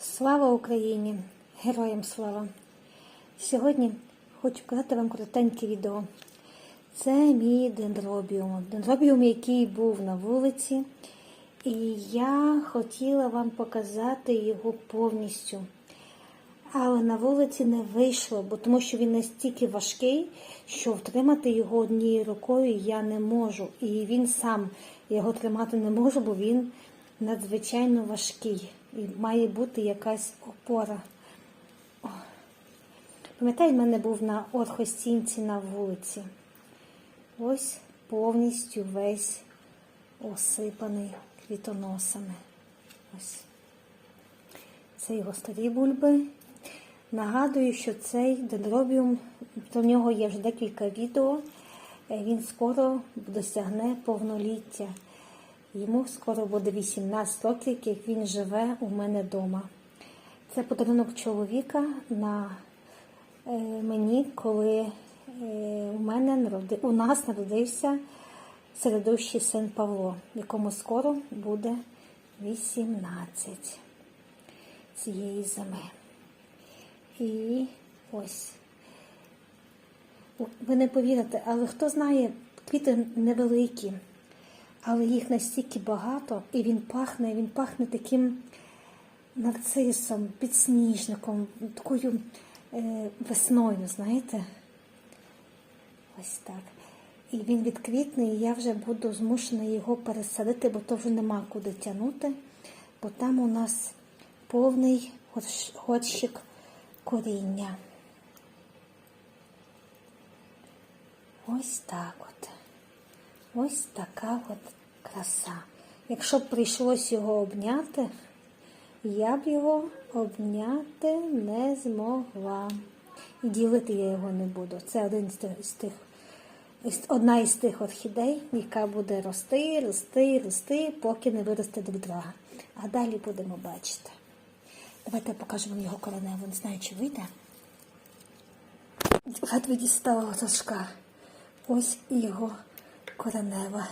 Слава Україні! Героям слава! Сьогодні хочу показати вам коротеньке відео. Це мій дендробіум. Дендробіум, який був на вулиці. І я хотіла вам показати його повністю. Але на вулиці не вийшло, бо тому що він настільки важкий, що втримати його однією рукою я не можу. І він сам його тримати не можу, бо він надзвичайно важкий. І має бути якась опора. Пам'ятаю, в мене був на орхостінці на вулиці. Ось повністю весь осипаний квітоносами. Ось. Це його старі бульби. Нагадую, що цей дендробіум, про нього є вже декілька відео. Е, Він скоро досягне повноліття. Йому скоро буде 18 років, як він живе у мене вдома. Це подарунок чоловіка на е, мені, коли е, у мене у нас народився середущий син Павло, якому скоро буде 18 цієї зими. І ось. Ви не повірите, але хто знає, квіти невеликі, але їх настільки багато, і він пахне, він пахне таким нарцисом, підсніжником, такою е, весною, знаєте? Ось так. І він відквітне, і я вже буду змушена його пересадити, бо то вже нема куди тягнути, бо там у нас повний горщ- горщик коріння. Ось так от. Ось така от краса. Якщо б прийшлось його обняти, я б його обняти не змогла. І ділити я його не буду. Це один з тих, одна із тих орхідей, яка буде рости, рости, рости, поки не виросте до відрога. А далі будемо бачити. Давайте я покажу вам його кореневу. Не знаю, чи вийде. Ледве дістала ташка. Ось його коренева.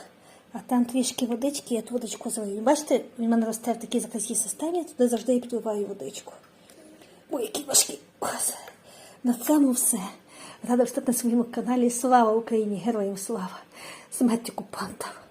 А там трішки водички, я ту водичку залию. Бачите, він мене росте в такій закритій системі, туди завжди і підливаю водичку. Ой, який важкий. На цьому все. Рада встати на своєму каналі. Слава Україні! Героям слава! Смерть окупантам!